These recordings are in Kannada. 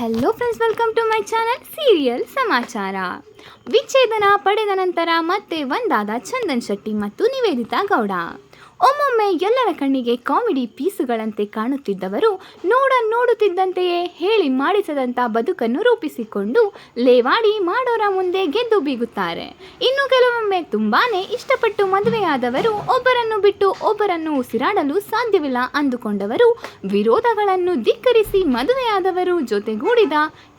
Hello friends welcome to my channel serial ಸಮಾಚಾರ ವಿಚ್ಛೇದನ ಪಡೆದ ನಂತರ ಮತ್ತೆ ಒಂದಾದ ಚಂದನ್ ಶೆಟ್ಟಿ ಮತ್ತು ನಿವೇದಿತಾ ಗೌಡ. ಒಮ್ಮೊಮ್ಮೆ ಎಲ್ಲರ ಕಣ್ಣಿಗೆ ಕಾಮಿಡಿ ಪೀಸುಗಳಂತೆ ಕಾಣುತ್ತಿದ್ದವರು ನೋಡ ನೋಡುತ್ತಿದ್ದಂತೆಯೇ ಹೇಳಿ ಮಾಡಿಸದಂಥ ಬದುಕನ್ನು ರೂಪಿಸಿಕೊಂಡು ಲೇವಾಡಿ ಮಾಡೋರ ಮುಂದೆ ಗೆದ್ದು ಬೀಗುತ್ತಾರೆ. ಇನ್ನು ಕೆಲವೊಮ್ಮೆ ತುಂಬಾ ಇಷ್ಟಪಟ್ಟು ಮದುವೆಯಾದವರು ಒಬ್ಬರನ್ನು ಬಿಟ್ಟು ಒಬ್ಬರನ್ನು ಉಸಿರಾಡಲು ಸಾಧ್ಯವಿಲ್ಲ ಅಂದುಕೊಂಡವರು ವಿರೋಧಗಳನ್ನು ಧಿಕ್ಕರಿಸಿ ಮದುವೆಯಾದವರು ಜೊತೆಗೂಡಿದ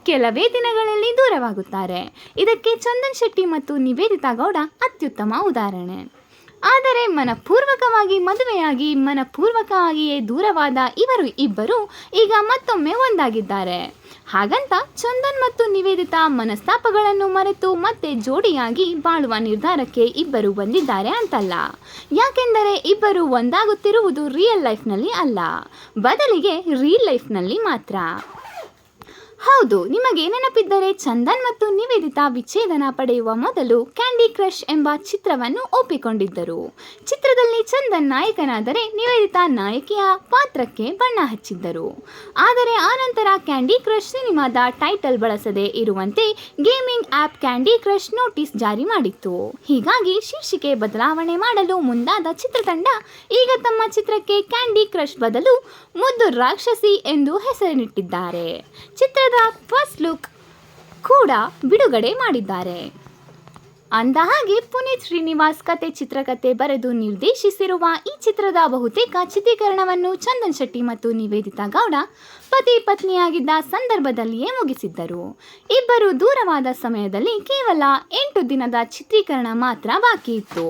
ಕೆಲವೇ ದಿನಗಳಲ್ಲಿ ದೂರವಾಗುತ್ತಾರೆ. ಇದಕ್ಕೆ ಚಂದನ್ ಶೆಟ್ಟಿ ಮತ್ತು ನಿವೇದಿತಾ ಗೌಡ ಅತ್ಯುತ್ತಮ ಉದಾಹರಣೆ. ಆದರೆ ಮನಪೂರ್ವಕವಾಗಿ ಮದುವೆಯಾಗಿ, ಮನಪೂರ್ವಕವಾಗಿಯೇ ದೂರವಾದ ಇವರು ಇಬ್ಬರು ಈಗ ಮತ್ತೊಮ್ಮೆ ಒಂದಾಗಿದ್ದಾರೆ. ಹಾಗಂತ ಚಂದನ್ ಮತ್ತು ನಿವೇದಿತಾ ಮನಸ್ತಾಪಗಳನ್ನು ಮರೆತು ಮತ್ತೆ ಜೋಡಿಯಾಗಿ ಬಾಳುವ ನಿರ್ಧಾರಕ್ಕೆ ಇಬ್ಬರು ಬಂದಿದ್ದಾರೆ ಅಂತಲ್ಲ. ಯಾಕೆಂದರೆ ಇಬ್ಬರು ಒಂದಾಗುತ್ತಿರುವುದು ರಿಯಲ್ ಲೈಫ್ನಲ್ಲಿ ಅಲ್ಲ. ಬದಲಿಗೆ ರೀಲ್ ಲೈಫ್ನಲ್ಲಿ ಮಾತ್ರ. ಹೌದು, ನಿಮಗೆ ನೆನಪಿದ್ದರೆ ಚಂದನ್ ಮತ್ತು ನಿವೇದಿತಾ ವಿಚ್ಛೇದನ ಪಡೆಯುವ ಮೊದಲು ಕ್ಯಾಂಡಿ ಕ್ರಷ್ ಎಂಬ ಚಿತ್ರವನ್ನು ಒಪ್ಪಿಕೊಂಡಿದ್ದರು. ಚಿತ್ರದಲ್ಲಿ ಚಂದನ್ ನಾಯಕನಾದರೆ ನಿವೇದಿತಾ ನಾಯಕಿಯ ಪಾತ್ರಕ್ಕೆ ಬಣ್ಣ ಹಚ್ಚಿದ್ದರು. ಆದರೆ ಆನಂತರ ಕ್ಯಾಂಡಿ ಕ್ರಶ್ ಸಿನಿಮಾದ ಟೈಟಲ್ ಬಳಸದೆ ಇರುವಂತೆ gaming app candy crush notice ಜಾರಿ ಮಾಡಿತ್ತು. ಹೀಗಾಗಿ ಶೀರ್ಷಿಕೆ ಬದಲಾವಣೆ ಮಾಡಲು ಮುಂದಾದ ಚಿತ್ರತಂಡ ಈಗ ತಮ್ಮ ಚಿತ್ರಕ್ಕೆ ಕ್ಯಾಂಡಿ ಕ್ರಷ್ ಬದಲು ಮುದ್ದು ರಾಕ್ಷಸಿ ಎಂದು ಹೆಸರಿಟ್ಟಿದ್ದಾರೆ. ಚಿತ್ರದ ಫಸ್ಟ್ ಲುಕ್ ಕೂಡ ಬಿಡುಗಡೆ ಮಾಡಿದ್ದಾರೆ. ಅಂದಹಾಗೆ ಪುನೀತ್ ಶ್ರೀನಿವಾಸ್ ಕತೆ ಚಿತ್ರಕಥೆ ಬರೆದು ನಿರ್ದೇಶಿಸಿರುವ ಈ ಚಿತ್ರದ ಬಹುತೇಕ ಚಿತ್ರೀಕರಣವನ್ನು ಚಂದನ್ ಶೆಟ್ಟಿ ಮತ್ತು ನಿವೇದಿತಾ ಗೌಡ ಪತಿ ಪತ್ನಿಯಾಗಿದ್ದ ಸಂದರ್ಭದಲ್ಲಿಯೇ ಮುಗಿಸಿದ್ದರು. ಇಬ್ಬರು ದೂರವಾದ ಸಮಯದಲ್ಲಿ ಕೇವಲ ಎಂಟು ದಿನದ ಚಿತ್ರೀಕರಣ ಮಾತ್ರ ಬಾಕಿ ಇತ್ತು.